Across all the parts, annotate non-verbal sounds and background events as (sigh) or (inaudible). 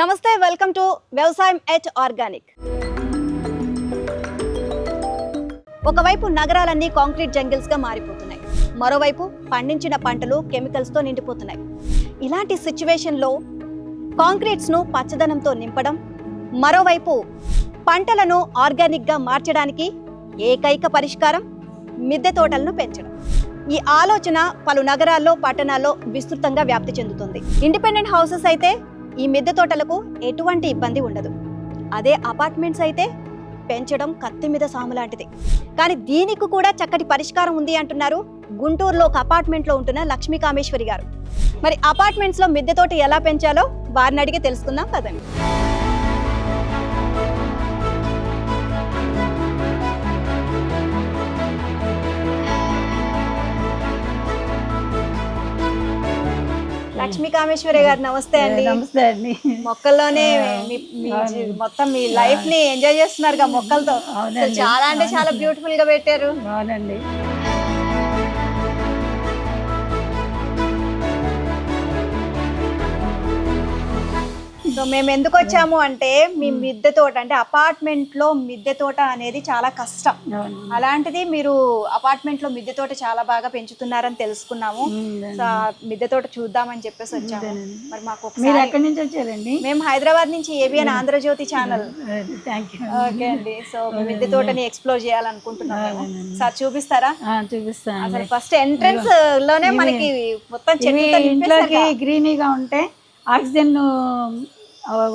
నమస్తే welcome to వ్యవసాయం at organic. ఒకవైపు నగరాలన్నీ కాంక్రీట్ జంగిల్స్గా మారిపోతున్నాయి. మరోవైపు పండించిన పంటలు కెమికల్స్తో నిండిపోతున్నాయి. ఇలాంటి సిచ్యువేషన్లో కాంక్రీట్స్ను పచ్చదనంతో నింపడం మరోవైపు పంటలను ఆర్గానిక్గా మార్చడానికి ఏకైక పరిష్కారం మిద్దె తోటలను పెంచడం. ఈ ఆలోచన పలు నగరాల్లో పట్టణాల్లో విస్తృతంగా వ్యాప్తి చెందుతుంది. ఇండిపెండెంట్ హౌసెస్ అయితే ఈ మిద్దె తోటలకు ఎటువంటి ఇబ్బంది ఉండదు. అదే అపార్ట్మెంట్స్ అయితే పెంచడం కత్తి మీద సాము లాంటిది. కానీ దీనికి కూడా చక్కటి పరిష్కారం ఉంది అంటున్నారు గుంటూరులో ఒక అపార్ట్మెంట్లో ఉంటున్న లక్ష్మీ కామేశ్వరి గారు. మరి అపార్ట్మెంట్స్లో మిద్దె తోట ఎలా పెంచాలో వారిని అడిగి తెలుసుకుందాం కదండి లక్ష్మీ కామేశ్వరి గారు నమస్తే అండి. నమస్తే అండి. మొక్కల్లోనే మొత్తం మీ లైఫ్ని ఎంజాయ్ చేస్తున్నారు మొక్కలతో. చాలా అంటే చాలా బ్యూటిఫుల్గా పెట్టారు. అవునండి. సో మేము ఎందుకు వచ్చాము అంటే మీ మిద్దె తోట అంటే అపార్ట్మెంట్లో మిద్దె తోట అనేది చాలా కష్టం. అలాంటిది మీరు అపార్ట్మెంట్లో మిద్దె తోట చాలా బాగా పెంచుతున్నారని తెలుసుకున్నాము. సో ఆ మిద్దె తోట చూద్దామని చెప్పేసి వచ్చాము. మరి మాకు మీరు ఒకసారి ఎక్కడి నుంచి వచ్చారండి? మేము హైదరాబాద్ నుంచి ABN Andhrajyothy channel. Thank you okay అండి. సో మీ మిద్దె తోటని ఎక్స్ప్లోర్ చేయాలనుకుంటున్నాము సార్ చూపిస్తారా? చూపిస్తాను అసలు ఫస్ట్ ఎంట్రన్స్లోనే మనకి మొత్తం ఇవి చెట్లతో ఇంట్లోకి గ్రీనీగా ఉంటే ఆక్సిజన్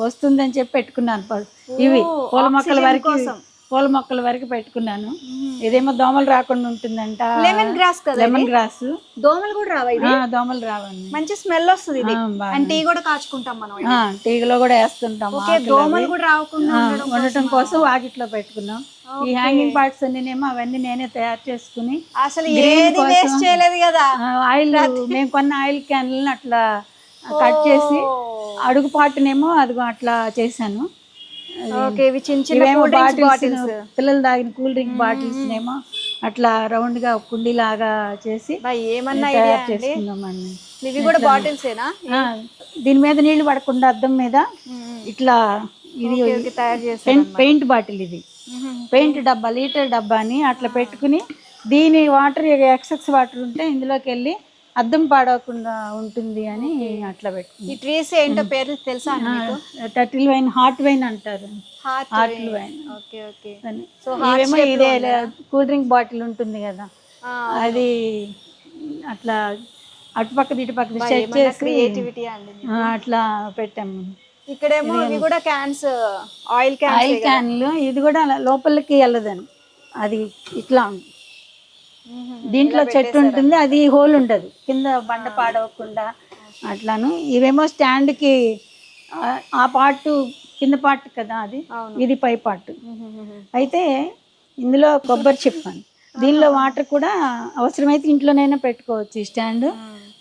వస్తుందని చెప్పి పెట్టుకున్నాను. ఇవి పూల మొక్కల వరకు. పూల మొక్కల వరకు పెట్టుకున్నాను. ఇదేమో దోమలు రాకుండా ఉంటుందంట. లెమన్ గ్రాస్ కదా లెమన్ గ్రాస్ దోమలు కూడా రావా ఇది? దోమలు రావండి. మంచి స్మెల్ వస్తుంది. అండ్ టీ కూడా కాచుకుంటాం మనం తీగలో కూడా వేస్తుంటాం దోమలు. కూడా రాకుండా ఉండటం కోసం వాకిట్లో పెట్టుకున్నాం. ఈ హ్యాంగింగ్ పార్ట్స్ అన్నినేమో అవన్నీ నేనే తయారు చేసుకుని అసలు ఏది. వేస్ట్ చేయలేదు కదా. ఆయిల్ మేము కొన్న ఆయిల్ క్యాన్లను అట్లా కట్ చేసి అడుగు పాటునేమో అదిగో అట్లా చేశాను. ఇవి చిన్న చిన్న పిల్లలు తాగిన కూల్ డ్రింక్ బాటిల్స్ ఏమో అట్లా రౌండ్గా కుండీ లాగా చేసి ఏమన్నా చేసుకున్నామండి ఇవి కూడా బాటిల్స్ దీని మీద నీళ్ళు పడకుండా అద్దం మీద ఇట్లా ఇది తయారు పెయింట్ బాటిల్ ఇది. పెయింట్ డబ్బా లీటర్ డబ్బా అని అట్లా పెట్టుకుని దీని వాటర్ ఎక్సెస్ వాటర్ ఉంటే ఇందులోకి వెళ్ళి అద్దం పాడవకుండా ఉంటుంది అని అట్లా పెట్టుకుని ఈ ట్రీస్ ఏంటో పేర్లు తెలుసా టర్టిల్ వైన్ హాట్ వైన్ అంటారు. Hot vine. Okay okay. So ఇవేమో ఇదే కూల్ డ్రింక్ బాటిల్ ఉంటుంది కదా. అది అట్లా అటుపక్క ఇటుపక్క సెట్ చేసి క్రియేటివిటీ అట్లా పెట్టాము ఇక్కడేమో ఇవి కూడా క్యాన్స్ ఆయిల్ క్యాన్స్ ఆయిల్ క్యాన్లు ఇది కూడా లోపలికి వెళ్ళదని అది ఇట్లా ఉంది దీంట్లో చెట్టు ఉంటుంది అది హోల్ ఉండదు. కింద బండ పాడవకుండా అట్లాను. ఇవేమో స్టాండ్కి ఆ- ఆ పార్ట్ కింద పార్ట్ కదా అది. ఇది పై పార్ట్ అయితే ఇందులో కొబ్బరి చెప్పాను దీనిలో వాటర్ కూడా అవసరమైతే ఇంట్లోనైనా పెట్టుకోవచ్చు ఈ స్టాండ్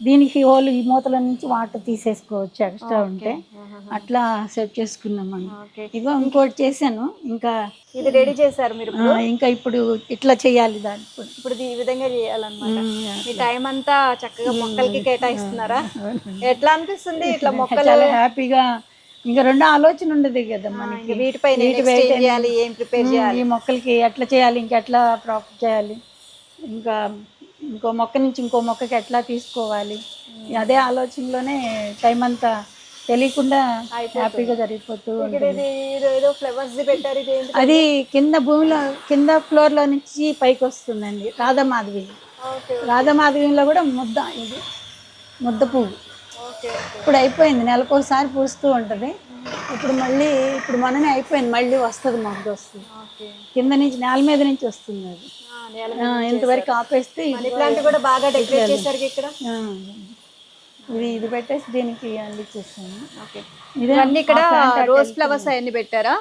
దీనికి హోల్ ఈ మూతల నుంచి వాటర్ తీసేసుకోవచ్చు ఎక్స్ట్రా ఉంటే. అట్లా సెట్ చేసుకున్నాం ఇగో ఇంకోటి చేశాను. ఇంకా ఇది రెడీ చేశారు మీరు ఇంకా ఇప్పుడు ఇట్లా చేయాలి దాన్ని ఇప్పుడు. ఈ విధంగా చేయాలన్నమాట. మీ టైం అంతా చక్కగా మొక్కలకి కేటాయిస్తున్నారా? ఎట్లా అనిపిస్తుంది ఇట్లా (laughs) మొక్కలు? హ్యాపీగా. ఇంకా రెండు ఆలోచన ఉండదు కదా మనకి. వీటిపై వీటి ఏం పైన చేయాలి? ఏం ప్రిపేర్ చేయాలి? ఈ మొక్కలకి ఎట్లా చేయాలి? ఇంకా ఎట్లా ప్రాఫిట్ చేయాలి? ఇంకా ఇంకో మొక్క నుంచి ఇంకో మొక్కకి ఎట్లా తీసుకోవాలి? అదే ఆలోచనలోనే టైం అంతా తెలియకుండా హ్యాపీగా జరిగిపోతూ అది కింద భూమిలో కింద ఫ్లోర్లో నుంచి పైకి వస్తుందండి రాధామాధవి. రాధామాధవిలో కూడా ముద్ద ఇది. ముద్ద పువ్వు. ఇప్పుడు అయిపోయింది నెలకోసారి పూస్తూ ఉంటుంది. ఇప్పుడు మళ్ళీ ఇప్పుడు మననే అయిపోయింది మళ్ళీ వస్తుంది మొగ్గ వస్తుంది కింద నుంచి నేల మీద నుంచి వస్తుంది అది. ఇంతవరకు ఆపేస్తే ప్లాంట్ కూడా బాగా డెకరేట్ చేశారు ఇక్కడ? ఇది ఇది పెట్టేసి దీనికి అందించేస్తాను ఇదే ఇవన్నీ ఇక్కడ రోజ్ ఫ్లవర్స్ అవన్నీ పెట్టారా.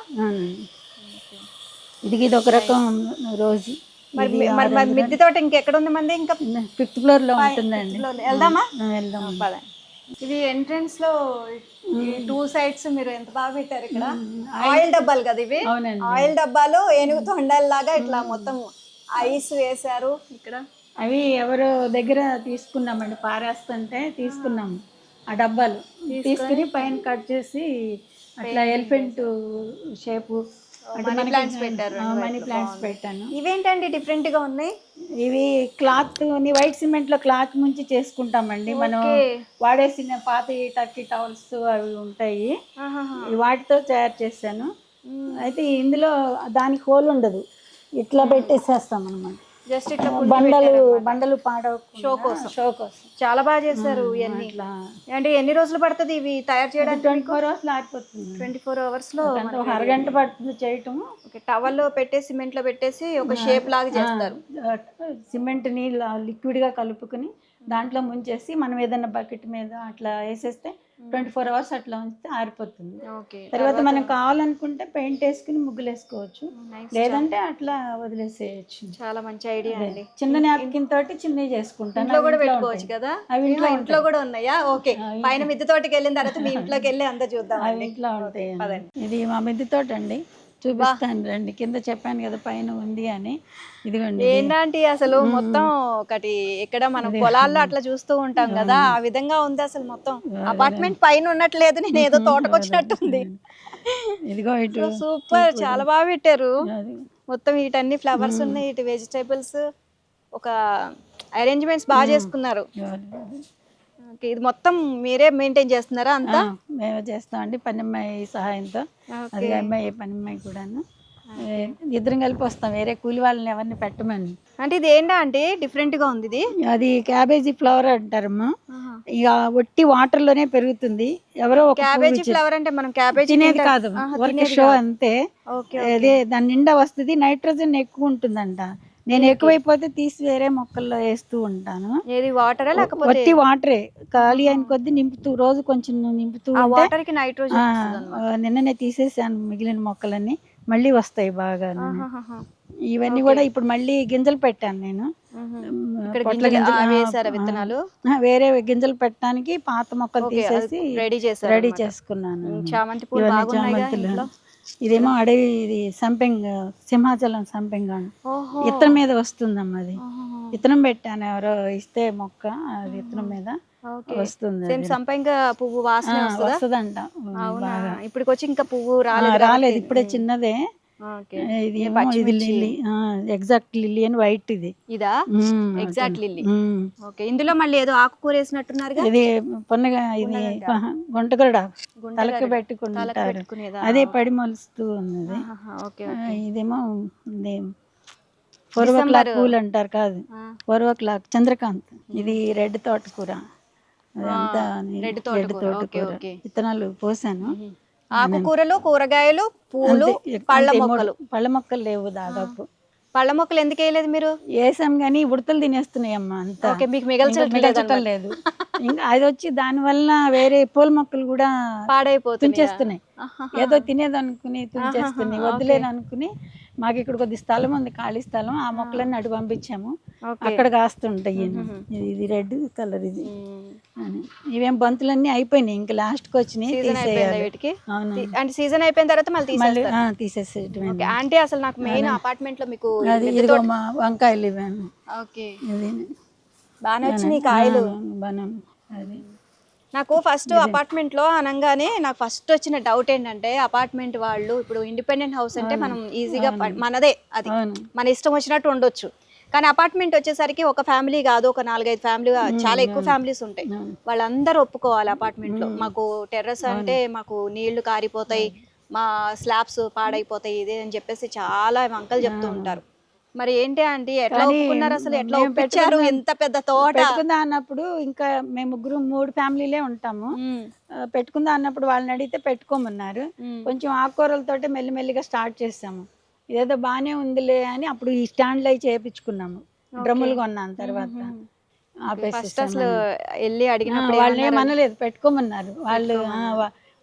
ఇది ఇది ఒక రకం రోజు. మరి మిద్దె తోట ఇంకెక్కడ ఉంది మంది ఇంకా? ఫిఫ్త్ ఫ్లోర్లో ఉంటుందండి. వెళ్దామా? వెళ్దాం. ఇది ఎంట్రన్స్లో టూ సైడ్స్ మీరు ఎంత బాగా పెట్టారు ఇక్కడ? ఆయిల్ డబ్బాలు కదా ఇవి? ఆయిల్ డబ్బాలు ఏనుగు తొండల్లాగా ఇట్లా మొత్తం ఐస్ వేశారు. ఇక్కడ అవి ఎవరో దగ్గర తీసుకున్నామండి పారేస్తుంటే తీసుకున్నాము ఆ. డబ్బాలు. తీసుకుని పైన కట్ చేసి అట్లా ఎలిఫెంట్ షేపు మనీ ప్లాంట్స్ పెట్టారు మనీ ప్లాంట్స్ పెట్టాను. ఇవేంటండి డిఫరెంట్గా ఉన్నాయి? ఇవి క్లాత్ వైట్ సిమెంట్లో క్లాత్ ముంచి చేసుకుంటామండి. మనం. వాడేసిన పాత టర్కీ టవల్స్ అవి ఉంటాయి. వాటితో తయారు చేశాను. అయితే ఇందులో దానికి హోల్ ఉండదు. ఇట్లా పెట్టేసేస్తాం అనమాట జస్ట్ ఇట్లా బండలు బండలు పాడవకుండా షో కోసం. షో కోసం. చాలా బాగా చేశారు ఇవన్నీ. అంటే ఎన్ని రోజులు పడుతుంది ఇవి తయారు చేయడానికి ట్వంటీ ఫోర్ అవర్స్ ఆరిపోతుంది ట్వంటీ ఫోర్ అవర్స్లో అరగంట పడుతుంది చేయటం. ఓకే టవల్లో పెట్టేసి సిమెంట్లో పెట్టేసి ఒక షేప్ లాగా చేస్తారు. సిమెంట్ని లిక్విడ్గా కలుపుకుని దాంట్లో ముంచేసి మనం ఏదైనా బకెట్ మీద అట్లా వేసేస్తే ట్వంటీ ఫోర్ అవర్స్ అట్లా ఉంచితే ఆరిపోతుంది. తర్వాత మనం కావాలనుకుంటే పెయింట్ వేసుకుని ముగ్గులు వేసుకోవచ్చు లేదంటే అట్లా వదిలేసేయచ్చు. చాలా మంచి ఐడియా అండి. చిన్న నాప్కిన్ తోటి చిన్నవి చేసుకుంటాను. కూడా పెట్టుకోవచ్చు. కదా? అవి ఇంట్లో ఇంట్లో కూడా ఉన్నాయా? ఓకే. పైన మిద్దె తోటకి వెళ్ళిన తర్వాత మీ ఇంట్లోకి వెళ్ళి అంతా చూద్దాం ఇంట్లో ఉంటాయి ఇది మా మిద్దె తోట అండి చూపిస్తాను రండి. కింద చెప్పాను కదా పైన ఉంది అని. ఇదిగోండి ఏంటంటే అసలు మొత్తం ఒకటి ఇక్కడ మనం పొలాల్లో అట్లా చూస్తూ ఉంటాం కదా ఆ విధంగా ఉంది అసలు మొత్తం. అపార్ట్మెంట్ పైన ఉన్నట్లేదు నేను ఏదో తోటకు వచ్చినట్టుంది ఇదిగో. ఇటు. సూపర్ చాలా బాగా పెట్టారు. మొత్తం వీటన్ని ఫ్లవర్స్ ఉన్నాయి ఇటు వెజిటేబుల్స్ ఒక అరేంజ్మెంట్స్ బాగా చేసుకున్నారు. ఓకే, ఇది మొత్తం మీరే మెయింటైన్ చేస్తున్నారా అంతా? మేము చేస్తామండి పని అమ్మాయి సహాయంతో. అది అమ్మాయి పని అమ్మాయి కూడాను. ఇద్దరం కలిపి వస్తాం వేరే కూలి వాళ్ళని ఎవరిని పెట్టమని. అంటే ఇది ఏంటా అంటే? డిఫరెంట్గా ఉంది ఇది? అది క్యాబేజీ ఫ్లవర్ అంటారమ్మా. ఇక ఒట్టి వాటర్లోనే పెరుగుతుంది. ఎవరో క్యాబేజీ ఫ్లవర్ అంటే మనం క్యాబేజీ తినేది కాదు షో అంతే. అదే దాని నిండా వస్తుంది నైట్రోజన్ ఎక్కువ ఉంటుందంట. నేను ఎక్కువైపోతే తీసి వేరే మొక్కల్లో వేస్తూ ఉంటాను. ఏది వాటరా లేకపోతే? వట్టి వాటరే ఖాళీ అయిన కొద్ది నింపుతూ రోజు కొంచెం నింపుతూ వాటర్కి నైట్రోజన్ నిన్ననే తీసేసాను మిగిలిన మొక్కలన్నీ. మళ్ళీ వస్తాయి బాగా ఇవన్నీ కూడా ఇప్పుడు మళ్ళీ గింజలు పెట్టాను నేను. విత్తనాలు? వేరే గింజలు పెట్టడానికి పాత మొక్కలు తీసేసి రెడీ చేశారు రెడీ. చేసుకున్నాను చామంతి పూలు ఇదేమో అడవి ఇది సంపెంగ సింహాచలం సంపెంగ ఇత్తనం మీద వస్తుందమ్మా అది. ఇత్తనం పెట్టాను ఎవరో ఇస్తే మొక్క అది ఇత్తనం మీద వస్తుంది సంపంగ పువ్వు వాసన వస్తుందంట అవునా? ఇప్పటికి వచ్చి ఇంకా పువ్వు రాలేదు రాలేదు ఇప్పుడే చిన్నదే. ఇది ఏమో ఇది లిల్లీ. ఎగ్జాక్ట్ లిల్లీ అని వైట్ ఇది. ఇదా? Exact lily. ఓకే. ఇందులో మళ్ళీ ఏదో ఆకుకూర వేసినట్టున్నారుగా ఇది పొన్నగా ఇది గుంటగరుడ. తలకి పెట్టుకుంటారు అదే పడి మొలుస్తూ ఉన్నది. ఇదేమో ఇది ఫోర్ ఓ క్లాక్ పూలు అంటారు కాదు. ఫోర్ ఓ క్లాక్ చంద్రకాంత్ ఇది రెడ్ తోటకూర. అదంతా రెడ్ తోటకూర. విత్తనాలు పోసాను. ఆకుకూరలు కూరగాయలు పూలు పళ్ళ మొక్కలు. పళ్ళ మొక్కలు లేవు దాదాపు. పళ్ళ మొక్కలు ఎందుకు వేయలేదు మీరు? వేసాం కానీ ఉడతలు తినేస్తున్నాయి అమ్మ అంతా. ఓకే మీకు లేదు. ఇంకా అది వచ్చి దాని వల్ల వేరే పూల మొక్కలు కూడా పాడైపోతుంది తుంచేస్తున్నాయి. ఏదో తినేది అనుకుని తుంచేస్తున్నాయి వద్దులేదు అనుకుని మాకు ఇక్కడ కొద్ది స్థలం ఉంది ఖాళీ స్థలం. ఆ మొక్కలన్నీ అటు పంపించాము. అక్కడ కాస్తుంటాయి ఇది- రెడ్ కలర్ ఇది. అని. ఇవేం బంతులన్నీ అయిపోయినాయి. ఇంకా లాస్ట్కి వచ్చినాయి వీటికి? అంటే సీజన్ అయిపోయిన తర్వాత మళ్ళీ ఓకే. అంటే అసలు నాకు మెయిన్ అపార్ట్మెంట్లో మీకు వంకాయలు ఇవేను ఓకే. బాగానే వచ్చినాయి కాయలు బనం అది. నాకు ఫస్ట్ అపార్ట్మెంట్లో అనగానే నాకు ఫస్ట్ వచ్చిన డౌట్ ఏంటంటే అపార్ట్మెంట్ వాళ్ళు ఇప్పుడు ఇండిపెండెంట్ హౌస్ అంటే మనం ఈజీగా మనదే అది. మన ఇష్టం వచ్చినట్టు ఉండొచ్చు. కానీ అపార్ట్మెంట్ వచ్చేసరికి ఒక ఫ్యామిలీ కాదు ఒక నాలుగైదు ఫ్యామిలీ చాలా ఎక్కువ ఫ్యామిలీస్ ఉంటాయి. వాళ్ళందరూ ఒప్పుకోవాలి అపార్ట్మెంట్లో మాకు టెర్రస్ అంటే మాకు నీళ్ళు కారిపోతాయి మా స్లాబ్స్ పాడైపోతాయి ఇదే అని చెప్పేసి చాలా వంకలు చెప్తూ ఉంటారు. మరి ఏంటి ఆంటీ? ఎట్లా కానీ ఒప్పుకున్నారు అసలు? ఎట్లా ఒప్పించారు? ఎంత పెద్ద తోట? పెట్టుకుందా అన్నప్పుడు ఇంకా మేము ముగ్గురు మూడు ఫ్యామిలీలే ఉంటాము. పెట్టుకుందా అన్నప్పుడు వాళ్ళని అడిగితే పెట్టుకోమన్నారు. కొంచెం ఆకుకూరలతోటి మెల్లిమెల్లిగా స్టార్ట్ చేసాము. ఇదేదో బాగానే ఉందిలే అని అప్పుడు ఈ స్టాండ్లు అవి చేయించుకున్నాము డ్రమ్ములు కొన్నాను తర్వాత. అసలు వెళ్ళి ఆ, అడిగినప్పుడు వాళ్ళని ఏమనలేదు పెట్టుకోమన్నారు. వాళ్ళు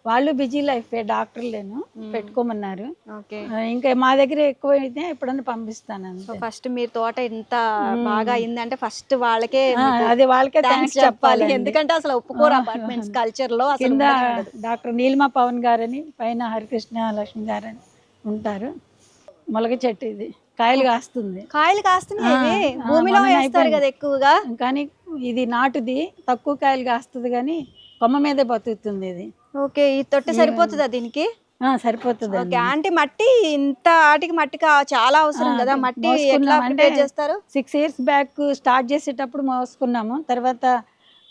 వాళ్ళు బిజీ లైఫ్ డాక్టర్లేను పెట్టుకోమన్నారు. ఇంకా మా దగ్గర ఎక్కువ అయితే ఎప్పుడన్నా పంపిస్తాను ఫస్ట్ మీరు తోట ఎంత బాగా అయిందంటే ఫస్ట్ వాళ్ళకే అది వాళ్ళకే థ్యాంక్స్ చెప్పాలి. ఎందుకంటే అసలు ఒప్పుకోరు అపార్ట్మెంట్స్ కల్చర్లో కింద. డాక్టర్ నీలిమా పవన్ గారని పైన హరికృష్ణ లక్ష్మి గారని ఉంటారు. మొలక చెట్టు ఇది. కాయలు కాస్తుంది. కాయలు కాస్తున్నాయి భూమిలో వేస్తారు కదా. ఎక్కువగా? కానీ ఇది నాటుది తక్కువ కాయలు కాస్తుంది కానీ కొమ్మ మీదే బతుకుతుంది ఇది. ఓకే ఈ తొట్టె సరిపోతుందా దీనికి? సరిపోతుంది ఓకే ఆంటీ మట్టి ఇంత ఆటికి మట్టి చాలా అవసరం కదా? మట్టి ఎట్లా మోసుకున్నాం అంటే ప్రిపేర్ చేస్తారు? సిక్స్ ఇయర్స్ బ్యాక్ స్టార్ట్ చేసేటప్పుడు మోసుకున్నాము. తర్వాత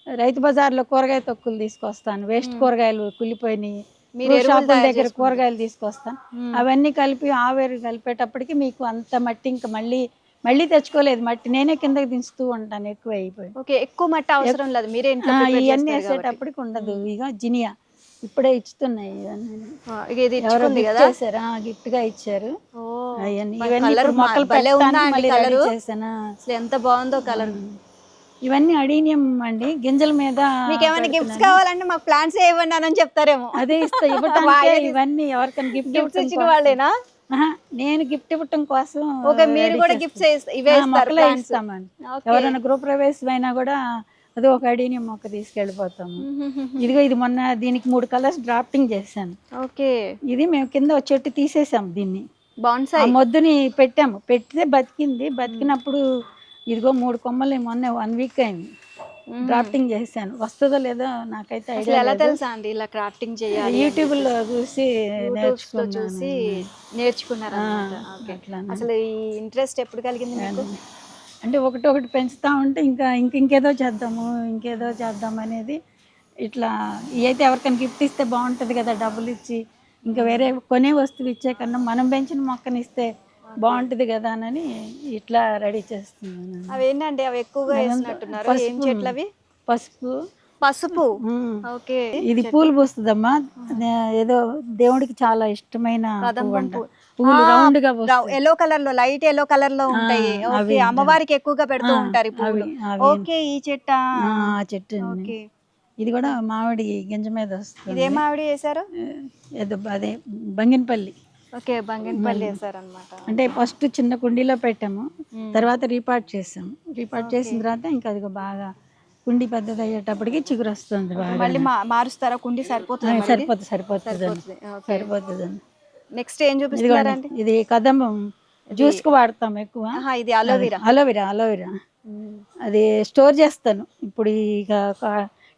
రైతు బజార్లో కూరగాయ తొక్కులు తీసుకొస్తాను. వేస్ట్ కూరగాయలు కుళ్ళిపోయినాయి. మీరు షాపుల దగ్గర. కూరగాయలు తీసుకొస్తాను. అవన్నీ కలిపి ఆవేరు కలిపేటప్పటికి మీకు అంత మట్టి ఇంకా మళ్ళీ మళ్ళీ తెచ్చుకోలేదు. మట్టి నేనే కిందకి దించుతూ ఉంటాను ఎక్కువ అయిపోయి ఓకే ఎక్కువ మట్టి అవసరం లేదు. మీరే ఇవన్నీ. వేసేటప్పటికి ఉండదు. ఇక జినియా. ఇప్పుడే ఇక ఇది ఇచ్చుకుంది కదా? చేశారా. గిఫ్ట్గా ఇచ్చారు. అసలు ఎంత బాగుందో కలర్ ఇవన్నీ అడీనియం అండి. గింజల మీద మీకు ఏమైనా గిఫ్ట్స్. కావాలంటే మాకు ప్లాన్స్ ఇవ్వండి అని చెప్తారేమో. అదే ఇస్తా (laughs) వాళ్ళే ఇవన్నీ ఎవరికైనా గిఫ్ట్ గిఫ్ట్స్ ఇచ్చిన వాళ్ళేనా? నేను గిఫ్ట్ ఇవ్వటం కోసం ఓకే మీరు కూడా. గిఫ్ట్స్ ఇవే మొక్కలే. ఇస్తామండి. ఎవరైనా గృహ ప్రవేశం అయినా కూడా అది ఒక అడీనియం మొక్క తీసుకెళ్ళిపోతాము. ఇదిగో ఇది మొన్న దీనికి మూడు కలర్స్ డ్రాఫ్టింగ్ చేశాను. ఓకే. ఇది మేము కింద చెట్టు తీసేసాం దీన్ని. బాన్సాయి మొద్దుని పెట్టాము. పెడితే బతికింది. బతికినప్పుడు ఇదిగో మూడు కొమ్మలు మొన్న వన్ వీక్ అయింది. డ్రాఫ్టింగ్ చేశాను. వస్తుందో లేదో నాకైతే అసలు ఎలా తెలుసా అండి ఇలా క్రాఫ్టింగ్ చేయాలి? యూట్యూబ్లో చూసి లో చూసి నేర్చుకున్నారు. అసలు ఈ ఇంట్రెస్ట్ ఎప్పుడు కలిగింది మీకు? అంటే ఒకటి ఒకటి పెంచుతా ఉంటే ఇంకా ఇంక ఇంకేదో చేద్దాము ఇంకేదో చేద్దాం అనేది ఇట్లా. ఇవైతే ఎవరికైనా గిఫ్ట్ ఇస్తే బాగుంటుంది కదా డబ్బులు ఇచ్చి. ఇంకా వేరే కొనే వస్తువు ఇచ్చే కన్నా మనం పెంచిన మొక్కని ఇస్తే బాగుంటుంది కదా అని ఇట్లా రెడీ చేస్తున్నాను. అవి ఏంటండి? అవి ఎక్కువగా వేసినట్టున్నారు ఏం. చెట్లు అవి పసుపు. పసుపు. ఓకే. ఇది పూలు పూస్తుందమ్మా. ఏదో దేవుడికి చాలా ఇష్టమైన పువ్వులు రౌండ్గా పూస్తాయి. ఎల్లో కలర్లో లైట్ ఎల్లో కలర్లో ఉంటాయి. ఓకే అమ్మవారికి ఎక్కువగా పెడుతూ ఉంటారు పువ్వులు అవి. ఓకే ఈ చెట్ట? చెట్టు ఇది కూడా మామిడి గింజ మీద వస్తుంది. ఇదేం వేశారు? ఏదో అదే బంగినపల్లి. ఓకే బంగినపల్లి అంటే ఫస్ట్ చిన్న కుండీలో పెట్టాము. తర్వాత రీపార్ట్ చేసాము రీపార్ట్ చేసిన తర్వాత ఇంకా అది బాగా కుండీ పెద్దది అయ్యేటప్పటికి చిగురు వస్తుంది మళ్ళీ మారుస్తారా? కుండి సరిపోతుంది సరిపోతుంది సరిపోతుంది సరిపోతుంది. నెక్స్ట్ ఏం చూపిస్తున్నారండి? ఇది కదంబం జ్యూస్కు వాడతాం ఎక్కువ. ఇది aloe vera aloe vera aloe vera అది స్టోర్ చేస్తాను. ఇప్పుడు ఇక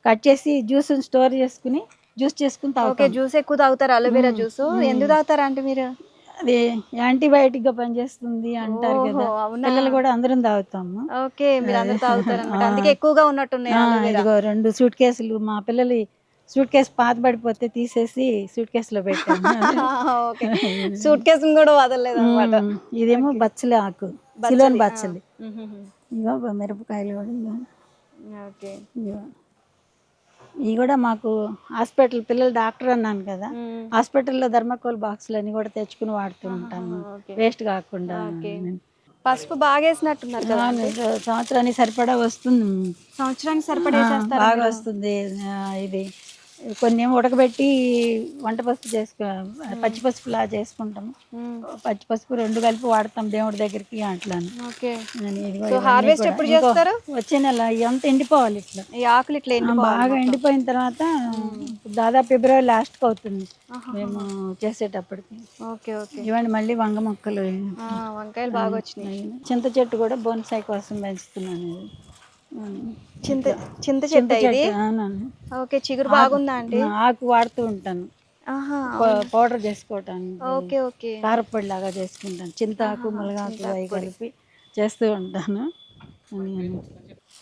కట్ చేసి జ్యూస్ స్టోర్ చేసుకుని జ్యూస్ చేసుకుని ఓకే జ్యూస్ ఎక్కువ తాగుతారు అలోవెరా జ్యూస్. ఎందుకు తాగుతారా అంటే మీరు? అది యాంటీబయాటిక్గా పనిచేస్తుంది అంటారు కదా? పిల్లలు కూడా అందరం తాగుతాము ఓకే మీరు అందరూ తాగుతారు అందుకే ఎక్కువగా ఉన్నట్టున్నాయి ఇదిగో రెండు సూట్ కేసులు మా పిల్లలు సూట్ కేసు పాత పడిపోతే తీసేసి సూట్ కేసులో పెట్టాము ఓకే. సూట్ కేసు కూడా వదలలేదు అనమాట. ఇదేమో బచ్చలి ఆకు. సిలోన్ బచ్చలి. ఇగో మిరపకాయలు కూడా. ఓకే. ఇవి కూడా మాకు హాస్పిటల్ పిల్లలు డాక్టర్ అన్నాను కదా హాస్పిటల్లో ధర్మకోల్ బాక్సులు అన్ని కూడా తెచ్చుకుని వాడుతూ ఓకే. వేస్ట్ కాకుండా పసుపు బాగా వేసినట్టున్నారు కదా సంవత్సరానికి సరిపడా వస్తుంది. సంవత్సరానికి సరిపడేసేస్తారు బాగా వస్తుంది ఇది. కొన్ని ఉడకబెట్టి వంట పసుపు చేసుకో పచ్చి పసుపులా చేసుకుంటాము. పచ్చి పసుపు రెండు కలిపి వాడతాం దేవుడి దగ్గరికి అట్లాను. ఇవన్నీ హార్వెస్ట్. ఎప్పుడు చేస్తారు? వచ్చే నెల ఇవంతా ఎండిపోవాలి ఇట్లా. ఈ ఆకులు ఇట్లా బాగా ఎండిపోయిన తర్వాత దాదాపు ఫిబ్రవరి లాస్ట్కి అవుతుంది. మేము చేసేటప్పటికి. Okay okay. ఇవన్నీ మళ్ళీ వంగ మొక్కలు. వంకాయలు బాగా వచ్చినాయి. చింత చెట్టు కూడా బోన్సాయి కోసం పెంచుతున్నాను. చింత చింత చెట్టు ఇది. ఓకే చిగురు బాగుందా అండి? ఆకు వాడుతూ ఉంటాను. పౌడర్ చేసుకోవటానికి ఓకే ఓకే. కారపొడి లాగా చేసుకుంటాను. చింతాకు మునగాకు అవి కలిపి చేస్తూ ఉంటాను.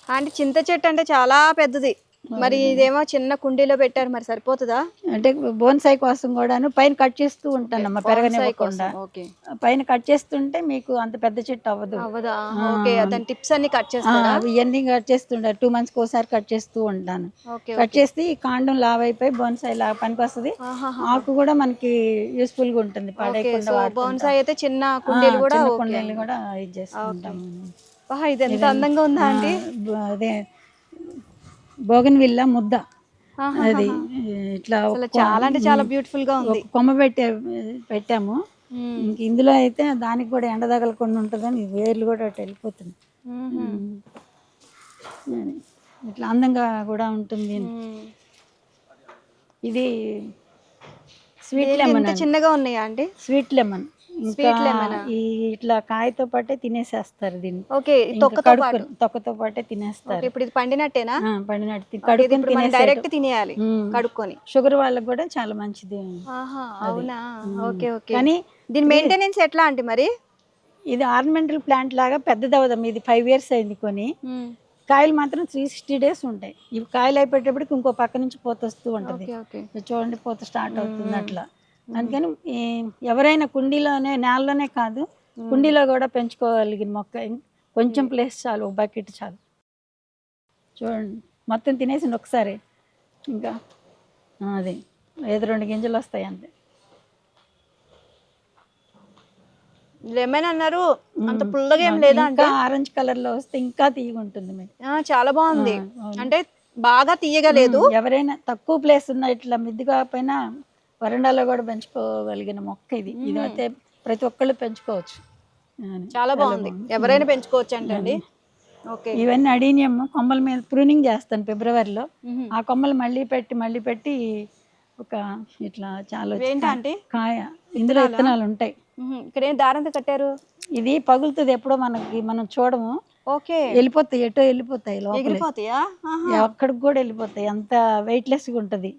అంటే చింత చెట్టు అంటే చాలా పెద్దది. మరి ఇదేమో చిన్న కుండీలో పెట్టారు మరి సరిపోతుందా? అంటే బోన్సాయి కోసం కూడాను పైన కట్ చేస్తూ ఉంటానమ్మా పెరగనివ్వకుండా. పైన కట్ చేస్తుంటే మీకు అంత పెద్ద చెట్టు అవ్వదు. అవ్వదా? ఓకే దాని టిప్స్ అన్ని కట్ అవి ఇవన్నీ కట్ చేస్తుంటారు. టూ మంత్స్కి ఒకసారి కట్ చేస్తూ ఉంటాను. కట్ చేస్తే ఈ కాండం లావ్ అయిపోయి బోన్సాయి లాగా పనికి వస్తుంది. ఆకు కూడా మనకి యూస్ఫుల్గా ఉంటుంది. పడేయకుండా. బోన్సాయి అయితే చిన్న కుండీలు కూడా కుండీలు కూడా ఇది చేసుకుంటాము ఆహా, ఇది? ఎంత అందంగా ఉందా అండి అదే బోగన్ విల్ల ముద్ద. అది ఇట్లా చాలా అంటే చాలా బ్యూటిఫుల్గా ఉంది. కొమ్మ పెట్టే పెట్టాము. ఇందులో అయితే దానికి కూడా ఎండ తగలకుండా ఉంటుందని వేర్లు కూడా అటు వెళ్ళిపోతుంది. ఇట్లా అందంగా కూడా ఉంటుంది. ఇది స్వీట్ లెమన్ చిన్నగా ఉన్నాయా అండి? Sweet lemon. ఇంకా ఈ ఇట్లా కాయతో పాటే తినేసేస్తారు దీన్ని. ఓకే తొక్కతో పాటు? తొక్కతో తినేస్తారు. ఇప్పుడు ఇది పండినట్టేనా? పండినట్టు. డైరెక్ట్ తినేయాలి. కడుక్కొని. షుగర్ వాళ్ళకి కూడా చాలా మంచిది. అవునా. Okay okay. కానీ దీని మెయింటెనెన్స్ ఎట్లా అంటే మరి? ఇది ఆర్నమెంటల్ ప్లాంట్ లాగా పెద్దది అవుదాం ఇది ఫైవ్ ఇయర్స్ అయింది కొని. కాయలు మాత్రం త్రీ సిక్స్టీ డేస్ ఉంటాయి. ఇవి కాయలు అయిపోయేటప్పటికి ఇంకో పక్క నుంచి పోత వస్తూ ఉంటది చూడండి పోత స్టార్ట్ అవుతుంది. అట్లా. అందుకని ఎవరైనా కుండీలోనే నేలలోనే కాదు కుండీలో కూడా పెంచుకోగలిగిన మొక్క. కొంచెం ప్లేస్ చాలు ఒక బకెట్ చాలు. చూడండి మొత్తం తినేసింది ఒకసారి. ఇంకా అదే ఏదో రెండు గింజలు వస్తాయి అంతే. లెమన్ అన్నారు. అంత. పుల్లగా ఏం లేదా అంటే? ఆరెంజ్ కలర్లో వస్తే ఇంకా తీయగా ఉంటుంది మీకు చాలా బాగుంది. అంటే బాగా తీయగలేదు ఎవరైనా తక్కువ ప్లేస్ ఉన్న ఇట్లా మిద్ది కాకపోయినా వరండాలో కూడా పెంచుకోగలిగిన మొక్క ఇది. ఇది. అయితే ప్రతి ఒక్కళ్ళు పెంచుకోవచ్చు. చాలా బాగుంది. ఎవరైనా పెంచుకోవచ్చు అంటండి. ఓకే. ఇవన్నీ అడీనియం కొమ్మల మీద ప్రూనింగ్ చేస్తాను ఫిబ్రవరిలో. ఆ కొమ్మలు మళ్ళీ పెట్టి మళ్ళీ పెట్టి ఒక ఇట్లా చాలా? కాయ. ఇందులో విత్తనాలు ఉంటాయి. ఇక్కడ ఏం దారంతో కట్టారు? ఇది పగులుతుంది ఎప్పుడో మనకి మనం చూడము. ఓకే. వెళ్ళిపోతాయి ఎటో వెళ్ళిపోతాయి. ఎక్కడికి కూడా వెళ్ళిపోతాయి. అంత వెయిట్లెస్గా ఉంటది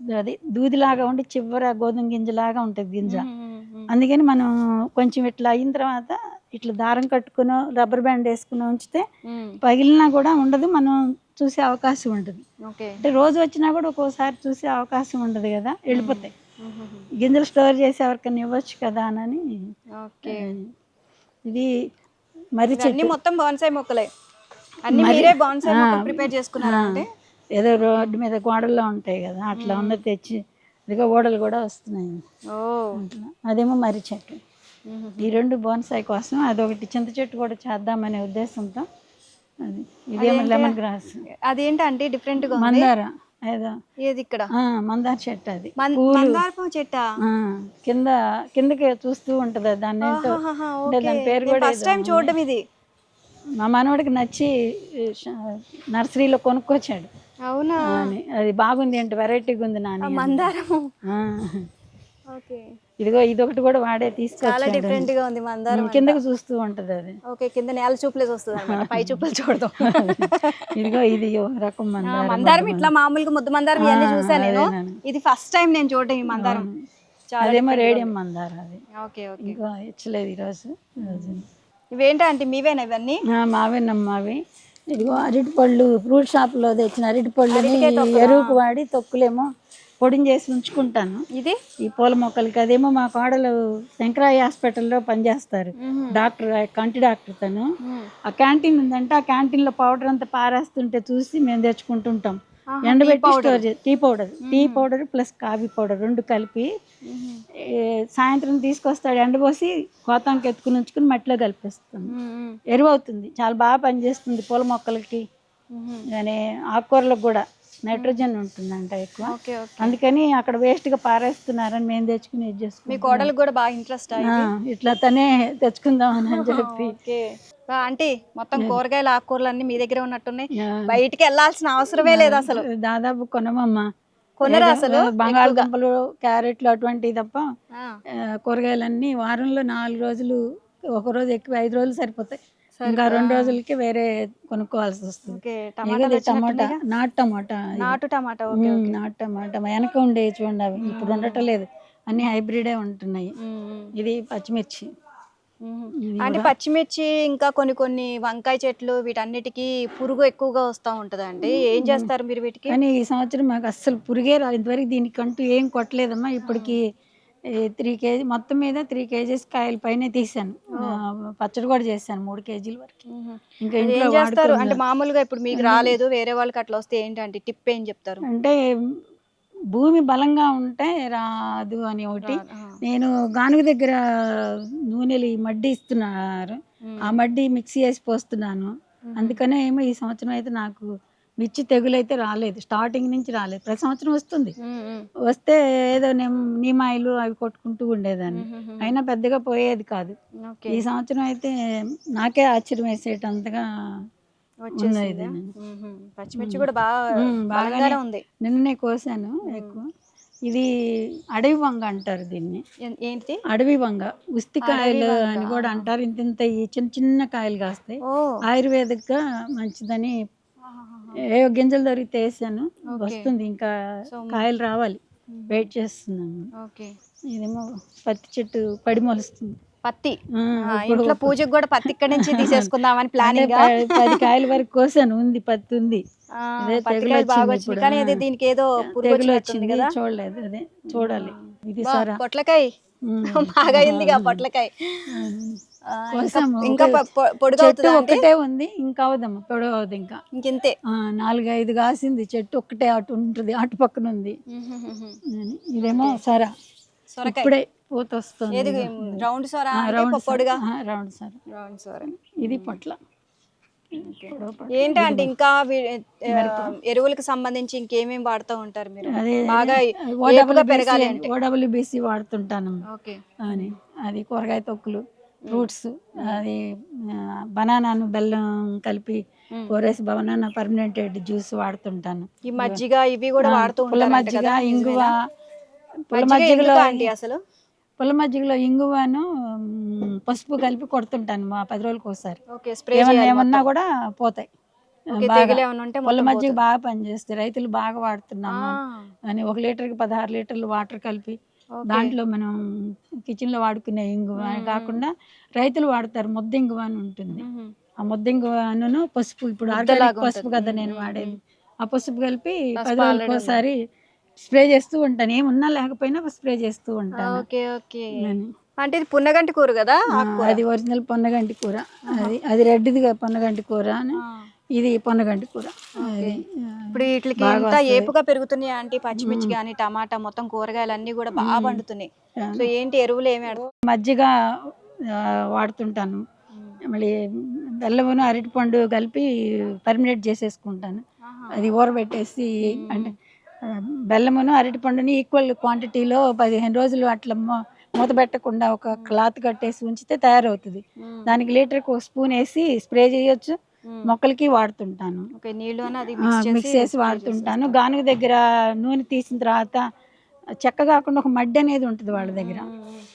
అది దూదిలాగా ఉండి చివర గోధుమ గింజలాగా ఉంటుంది గింజ. అందుకని మనం కొంచెం ఇట్లా అయిన తర్వాత ఇట్లా దారం కట్టుకుని రబ్బర్ బ్యాండ్ వేసుకుని ఉంచితే. పగిలినా కూడా ఉండదు మనం చూసే అవకాశం ఉంటుంది. అంటే రోజు వచ్చినా కూడా ఒక్కోసారి చూసే అవకాశం ఉండదు కదా వెళ్ళిపోతాయి. గింజలు స్టోర్ చేసి ఎవరికైనా ఇవ్వచ్చు కదా అని ఓకే. ఇది చెట్టు. మొత్తం బాన్సాయి మొక్కలే. అన్ని మరి- మీరే బాన్సాయి ప్రిపేర్ చేసుకున్నారా ఆ, అంటే ఏదో రోడ్డు మీద గోడల్లో ఉంటాయి కదా అట్లా ఉన్నది తెచ్చి ఇదిగో ఓడలు కూడా వస్తున్నాయి. అట్లా. అదేమో మర్రి చెట్టు. ఈ రెండు బోన్సాయి కోసం అదొకటి చింత చెట్టు కూడా చేద్దామనే ఉద్దేశంతో అది. ఇదేమో లెమన్ గ్రాస్. అదేంటంటే డిఫరెంట్ మందార ఏదో. ఏది ఇక్కడ? మందార చెట్టు అది. చెట్టా? ఆ, కింద కిందకి చూస్తూ ఉంటది దాన్ని ఏంటో అంటే. దాని పేరు కూడా ఫస్ట్ టైం చూడడం ఇది. మా మనవడికి నచ్చి నర్సరీలో కొనుక్కొచ్చాడు. అవునా? అది బాగుంది ఏంటి వెరైటీగా ఉంది నాని. మందారం ఓకే. ఇదిగో ఇదొకటి కూడా వాడే చాలా తీసుకొచ్చాడు డిఫరెంట్గా ఉంది మందారం కిందకి చూస్తూ ఉంటది అది. ఓకే కింద నేల చూపులేసి వస్తుంది అనమాట. పై చూపులు చూడదాం. ఇదిగో ఇది రకం మందారం మందారం ఇట్లా మామూలుగా ముద్దు మందారం ఇవన్నీ ఆ, చూసాను నేను. ఇది ఫస్ట్ టైం నేను చూడడం ఈ మందారం. చాలా అదేమో రేడియం మందార అది. Okay okay. ఇంకా ఇచ్చలేదు ఈరోజు. ఈరోజు. ఇవేంటంటే మీవేనా ఇవన్నీ? ఆ, ఇదిగో అరటిపళ్ళు ఫ్రూట్ షాప్లో తెచ్చిన అరటికాయ తొక్కలా? ఎరువుకు వాడి తొక్కులేమో పొడిని చేసి ఉంచుకుంటాను ఇది ఈ పూల మొక్కలకి అదేమో మా కోడలు శంకరాయ హాస్పిటల్లో పనిచేస్తారు. డాక్టర్ కంటి డాక్టర్ తను. ఆ క్యాంటీన్ ఉందంటే ఆ క్యాంటీన్లో పౌడర్ అంతా పారేస్తుంటే చూసి మేము తెచ్చుకుంటుంటాం ఎండబెట్టి. స్టోర్ చేసి tea powder. Tea powder plus coffee powder రెండు కలిపి సాయంత్రం తీసుకొస్తాడు ఎండపోసి కోతానికి ఎత్తుకుని ఉంచుకుని మట్టిలో కలిపిస్తాం మ్మ్. ఎరువు అవుతుంది చాలా బాగా పనిచేస్తుంది పూల మొక్కలకి. కానీ ఆకుకూరలకు కూడా నైట్రోజన్ ఉంటుందంట ఎక్కువ. అందుకని అక్కడ వేస్ట్గా పారేస్తున్నారని మేము తెచ్చుకుని ఇది మీ చేసుకుంటాం కూడా బాగా ఇంట్రెస్ట్ ఇట్లా తనే తెచ్చుకుందామని అని చెప్పి. ఆంటీ మొత్తం కూరగాయలు ఆకుకూరలు అన్ని మీ దగ్గర ఉన్నట్టున్నాయి. బయటికి వెళ్ళాల్సిన అవసరమే లేదు అసలు. దాదాపు కొనమమ్మా కొనరా అసలు? బంగాళదుంపలు క్యారెట్లు అటువంటివి తప్ప కూరగాయలన్నీ వారంలో నాలుగు రోజులు ఒక రోజు ఎక్కువ ఐదు రోజులు సరిపోతాయి. ఇంకా రెండు రోజులకి వేరే కొనుక్కోవాల్సి వస్తుంది. టమాటా? నాటు టమాటా. నాటు టమాటా నాటు టమాటా. వెనక ఉండే చూడండి అవి. ఇప్పుడు ఉండటం లేదు. అన్ని హైబ్రిడే ఉంటున్నాయి. ఇది పచ్చిమిర్చి. అంటే పచ్చిమిర్చి ఇంకా కొన్ని కొన్ని వంకాయ చెట్లు వీటన్నిటికి పురుగు ఎక్కువగా వస్తూ ఉంటది అండి ఏం చేస్తారు మీరు వీటికి? కానీ ఈ సంవత్సరం మాకు అస్సలు పురిగే రాలేదు. ఇంతవరకు దీనికంటూ ఏం కొట్టలేదమ్మా. ఇప్పటికి త్రీ కేజీ మొత్తం మీద త్రీ కేజీస్ కాయల పైన తీసాను పచ్చడి కూడా చేశాను మూడు కేజీల వరకు. ఇంకా ఇంట్లో ఏం చేస్తారు? అంటే. మామూలుగా ఇప్పుడు మీకు రాలేదు. వేరే వాళ్ళకి అట్లా వస్తే ఏంటంటే టిప్ ఏం చెప్తారు? అంటే భూమి బలంగా ఉంటే రాదు అని ఒకటి. నేను గానుగ దగ్గర నూనెలు మడ్డి ఇస్తున్నారు. ఆ మడ్డి మిక్సీ వేసి పోస్తున్నాను. అందుకనే ఏమో ఈ సంవత్సరం అయితే నాకు మిర్చి తెగులు అయితే రాలేదు. స్టార్టింగ్ నుంచి రాలేదు. ప్రతి సంవత్సరం వస్తుంది. వస్తే ఏదో నిమ్ నీమాయిలు అవి కొట్టుకుంటూ ఉండేదాన్ని. అయినా పెద్దగా పోయేది కాదు. ఈ సంవత్సరం అయితే నాకే ఆశ్చర్యం వేసేటంతగా వచ్చేసిందా? పచ్చిమిర్చి కూడా బాగా బాగానే ఉంది. నిన్ననే కోసాను ఎక్కువ. ఇది అడవి వంగ అంటారు దీన్ని. ఏ- ఏంటిది? అడవి వంగ. ఉస్తికాయలు అని కూడా అంటారు. ఇంత ఇంత ఈ చిన్న చిన్న కాయలు కాస్తాయి. ఆయుర్వేదిక్గా మంచిదని ఏ గింజలు దొరికితే వేసాను. వస్తుంది. ఇంకా కాయలు రావాలి. వెయిట్ చేస్తున్నాను. ఓకే. ఇదేమో పత్తి చెట్టు పడి మొలుస్తుంది. పత్తి. ఇంట్లో పూజకు కూడా పత్తి ఇక్కడ నుంచి తీసేసుకుందామని ప్లానింగ్ పది కాయల వరకు కోసాను ఉంది పత్తి ఉంది. కానీ దీనికి ఏదో వచ్చింది కదా. చూడలేదు అదే చూడాలి. ఇది పొట్లకాయ. బాగా అయిందిగా పొట్లకాయ. ఇంకా- పొడుగు చెట్టు ఒక్కటే ఉంది ఇంకా అవదమ్మా పొడవు అవుతుంది ఇంకా. ఇంకింతే. ఆ, నాలుగైదు కాసింది చెట్టు ఒక్కటే అటు ఉంటుంది అటు పక్కన ఉంది. ఇదేమో సరా. ఇప్పుడే పూత వస్తుంది రౌండ్ సొర రౌండ్ పొడుగా రౌండ్ సర. రౌండ్ సొర. ఇది పొట్ల. ఏంటంటే ఇంకా ఎరువులకు సంబంధించి ఇంకేమేమి వాడుతూ ఉంటారు మీరు? బాగా ఓడబ్ల్యూబీసీ వాడుతుంటాను. అని. అది కూరగాయ తొక్కులు ఫ్రూట్స్ అది బనానాను బెల్లం కలిపి కోరేసి బనానా పర్మనెంట్ జ్యూస్ వాడుతుంటాను. ఈ మజ్జిగ ఇవి కూడా వాడుతూ పుల్ల ఉంటారు మజ్జిగ ఇంగువ పుల్ల మజ్జిగ మజ్జిగలో ఆంటీ అసలు? పుల్ల మజ్జిగలో ఇంగువను పసుపు కలిపి కొడుతుంటాను మా పది రోజులకు ఒకసారి. ఏమన్నా కూడా పోతాయి. పుల్ల మజ్జిగ బాగా పనిచేస్తాయి. రైతులు బాగా వాడుతున్నాము అని ఒక లీటర్కి పదహారు లీటర్లు వాటర్ కలిపి. దాంట్లో మనం కిచెన్లో వాడుకునే ఇంగువ అని కాకుండా రైతులు వాడతారు. ముద్ద ఇంగువ అని ఉంటుంది. ఆ ముద్ద ఇంగువను పసుపు ఇప్పుడు పసుపు. కదా నేను వాడేది. ఆ పసుపు కలిపి పది రోజులకు ఒకసారి స్ప్రే చేస్తూ ఉంటాను. ఏమున్నా లేకపోయినా స్ప్రే చేస్తూ ఉంటాను. Okay okay. అంటే ఇది పున్నగంటి కూర కదా? అది ఒరిజినల్ పొన్నగంటి కూర. అది అది రెడ్డిదిగా పొన్నగంటి కూర అని. ఇది పొన్నగంటి కూర. ఇప్పుడు వీటికి ఎంత. ఏపుగా పెరుగుతున్నాయి అంటే పచ్చిమిర్చి కానీ టమాటా మొత్తం కూరగాయలు అన్ని కూడా బాగా పండుతున్నాయి. సో ఏంటి ఎరువులు ఏమి? మజ్జిగ వాడుతుంటాను. మళ్ళీ బెల్లమును అరటిపండు కలిపి పర్మినేట్ చేసేసుకుంటాను. అది ఊరబెట్టేసి అంటే బెల్లమును అరటిపండుని ఈక్వల్ క్వాంటిటీలో పదిహేను రోజులు అట్లా మూత పెట్టకుండా ఒక క్లాత్ కట్టేసి ఉంచితే తయారవుతుంది. దానికి లీటర్కి ఒక స్పూన్ వేసి స్ప్రే చేయొచ్చు. మొక్కలకి వాడుతుంటాను. మిక్స్ చేసి వాడుతుంటాను. గానుగ దగ్గర నూనె తీసిన తర్వాత చెక్క కాకుండా ఒక మడ్డి అనేది ఉంటుంది వాళ్ళ దగ్గర.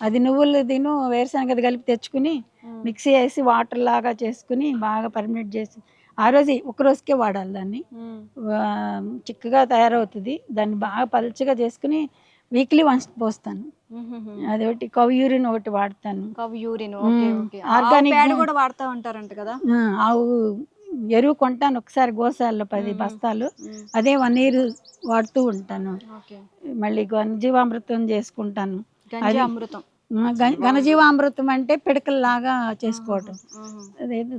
అది నువ్వులు దీను వేరుశనగ కలిపి తెచ్చుకుని మిక్సీ వేసి వాటర్ లాగా చేసుకుని బాగా పర్మినేట్ చేసి ఆ రోజు ఒక రోజుకే వాడాలి దాన్ని. చిక్కగా తయారవుతుంది. దాన్ని బాగా పలుచగా చేసుకుని వీక్లీ వన్స్ పోస్తాను. అది ఒకటి కవ్ యూరిన్ ఒకటి వాడతాను. కవ్ యూరిన్ గా- కూడా వాడుతూ ఉంటారంట కదా? ఆవు ఎరువు కొంటాను ఒకసారి గోసాల్లో పది బస్తాలు. అదే వన్ ఇయర్ వాడుతూ ఉంటాను. మళ్ళీ ఘనజీవామృతం చేసుకుంటాను. అమృతం ఘనజీవామృతం అంటే పిడకల్లాగా చేసుకోవటం.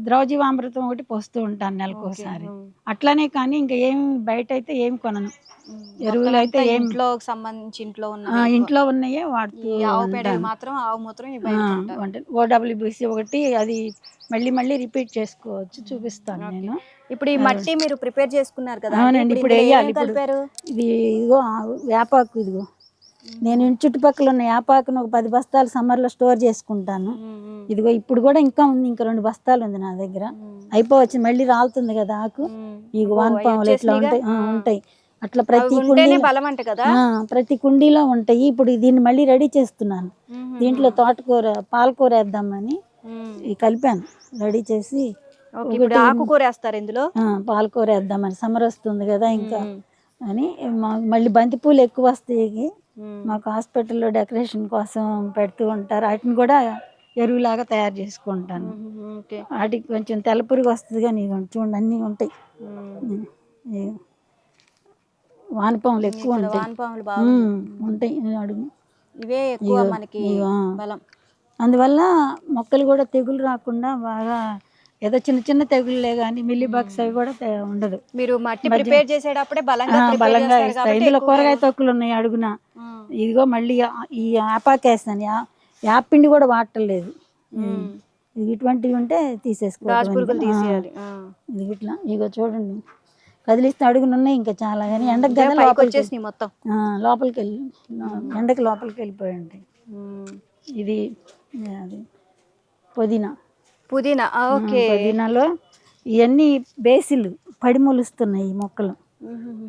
ద్రవజీవామృతం ఒకటి పోస్తూ ఉంటాను నెలకోసారి. అట్లానే కానీ ఇంకా ఏమి బయట అయితే ఏమి కొనను. ఎరువులు అయితే ఏం ఇంట్లో సంబంధించి ఇంట్లో ఉన్న ఇంట్లో ఉన్నాయే వాడుతూ ఆవు పేడ మాత్రం ఆవు మూత్రం. ఓడబ్ల్యూబీసీ ఒకటి అది మళ్ళీ మళ్ళీ రిపీట్ చేసుకోవచ్చు చూపిస్తాను నేను. ఇప్పుడు ఈ మట్టి మీరు ప్రిపేర్ చేసుకున్నారు కదా అవునండి, ఇప్పుడు వేయాలి ఇప్పుడు. ఇది ఇదిగో వేపాకు ఇదిగో. నేను చుట్టుపక్కల ఉన్న వేపాకును ఒక పది బస్తాలు సమ్మర్లో స్టోర్ చేసుకుంటాను. ఇదిగో ఇప్పుడు కూడా ఇంకా ఉంది ఇంకా రెండు బస్తాలు ఉంది నా దగ్గర. అయిపోవచ్చు మళ్ళీ రాలుతుంది కదా ఆకు. ఈ వానపాములు ఎట్లా ఉంటాయి? ఆ, ఉంటాయి. అట్లా ప్రతి ఆ, ప్రతి కుండీలో ఉంటాయి. ఇప్పుడు దీన్ని మళ్ళీ రెడీ చేస్తున్నాను. దీంట్లో తోటకూర పాలకూర వేద్దామని కలిపాను. రెడీ చేసి ఆకుకూర వేస్తారు ఇందులో? పాలకూర వేద్దామని. సమ్మర్ వస్తుంది కదా ఇంకా అని మళ్ళీ బంతిపూలు ఎక్కువ వస్తాయి. మాకు హాస్పిటల్లో డెకరేషన్ కోసం పెడుతూ ఉంటారు. వాటిని కూడా ఎరువులాగా తయారు చేసుకుంటాను. వాటికి కొంచెం తెల్ల పురుగు వస్తుంది కానీ చూడండి అన్నీ ఉంటాయి. వానపాములు ఎక్కువ ఉంటాయి. వానపాములు బాగా ఉమ్, ఉంటాయి అడుగు ఇవే ఎక్కువ మనకి. బలం. అందువల్ల మొక్కలు కూడా తెగులు రాకుండా బాగా ఏదో చిన్న చిన్న తెగుళ్ళే కానీ మిల్లీ బాక్స్ అవి కూడా ఉండదు. మీరు మట్టి ప్రిపేర్ చేసేటప్పుడే బలంగా బలంగా ఇస్తాయి ఇందులో కూరగాయ తొక్కులు ఉన్నాయి అడుగున. ఇదిగో మళ్ళీ ఈ యాపాకేస్తాను యా యాపిండి కూడా వాడటలేదు మ్మ్. ఇది ఇటువంటివి ఉంటే తీసేసుకోవాలి. ఇది ఇట్లా. ఇగో చూడండి. కదిలిస్తే అడుగున ఉన్నాయి ఇంకా చాలా కానీ ఎండకు కదా లోపలికి మొత్తం. లోపలికి వెళ్ళి ఎండకి లోపలికి వెళ్ళిపోయి ఉంటాయి. మ్మ్. ఇది అది పుదీనా. పుదీనా. ఓకే. పుదీనాలో ఇవన్నీ బేసిలు పడి మొలుస్తున్నాయి ఈ మొక్కలు.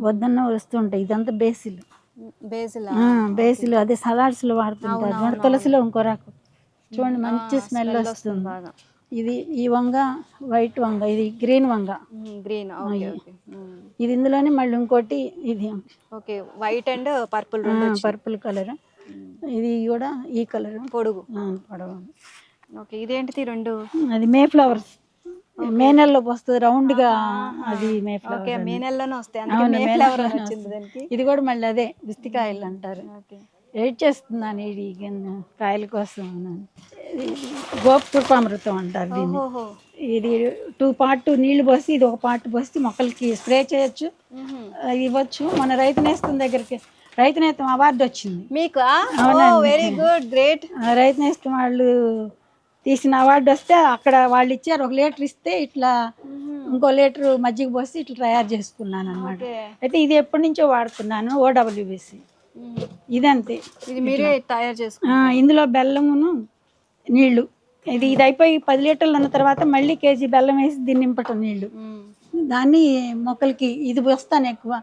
వద్దన్న వస్తుంటాయి ఇదంతా బేసిలు. బేసిల్? బేసిలు అదే సలాడ్స్లో వాడుతుంటారు తులసిలో ఇంకో రకం. చూడండి మంచి స్మెల్ వస్తుంది బాగా. ఇది ఈ వంగ వైట్ వంగ ఇది గ్రీన్ వంగ. గ్రీన్ ఇది ఇందులోనే మళ్ళీ ఇంకోటి ఇది. Okay white and purple purple colour. ఇది కూడా ఈ కలర్. పొడుగు. పొడవు. ఓకే ఇదేంటిది రెండు? అది మే ఫ్లవర్స్. మే నెలలో వస్తుంది రౌండ్గా అది మే ఫ్లవర్ ఓకే మే నెలలోనే వస్తాయి అందుకే మే ఫ్లవర్ వచ్చింది దానికి. ఇది కూడా మళ్ళీ అదే బిస్తికాయలు అంటారు. ఓకే. వెయిట్ చేస్తున్నాను ఇది కాయల కోసం. గోపకృపామృతం అంటారు దీన్ని. ఇది టూ పార్ట్ నీళ్ళు పోసి ఇది ఒక పార్ట్ పోసి మొక్కలకి స్ప్రే చేయొచ్చు. ఇవ్వచ్చు. మన రైతు నేస్తం దగ్గరికి రైతు నేస్తం అవార్డు వచ్చింది. మీకు? Very good great. రైతు నేస్తం వాళ్ళు తీసిన అవార్డు వస్తే అక్కడ వాళ్ళు ఇచ్చారు. ఒక లీటర్ ఇస్తే ఇట్లా ఇంకో లీటర్ మజ్జిగ పోసి ఇట్లా తయారు చేసుకున్నాను అనమాట అయితే ఇది ఎప్పటి నుంచో వాడుతున్నాను ఓడబ్ల్యూబిసి. ఇదంతే. ఇది మీరే తయారు చేసుకు ఇందులో బెల్లమును నీళ్ళు. ఇది ఇది అయిపోయి పది లీటర్లు అన్న తర్వాత మళ్ళీ కేజీ బెల్లం వేసి దీన్ని నింపటం నీళ్ళు. దాన్ని మొక్కలకి ఇది వస్తాను ఎక్కువ.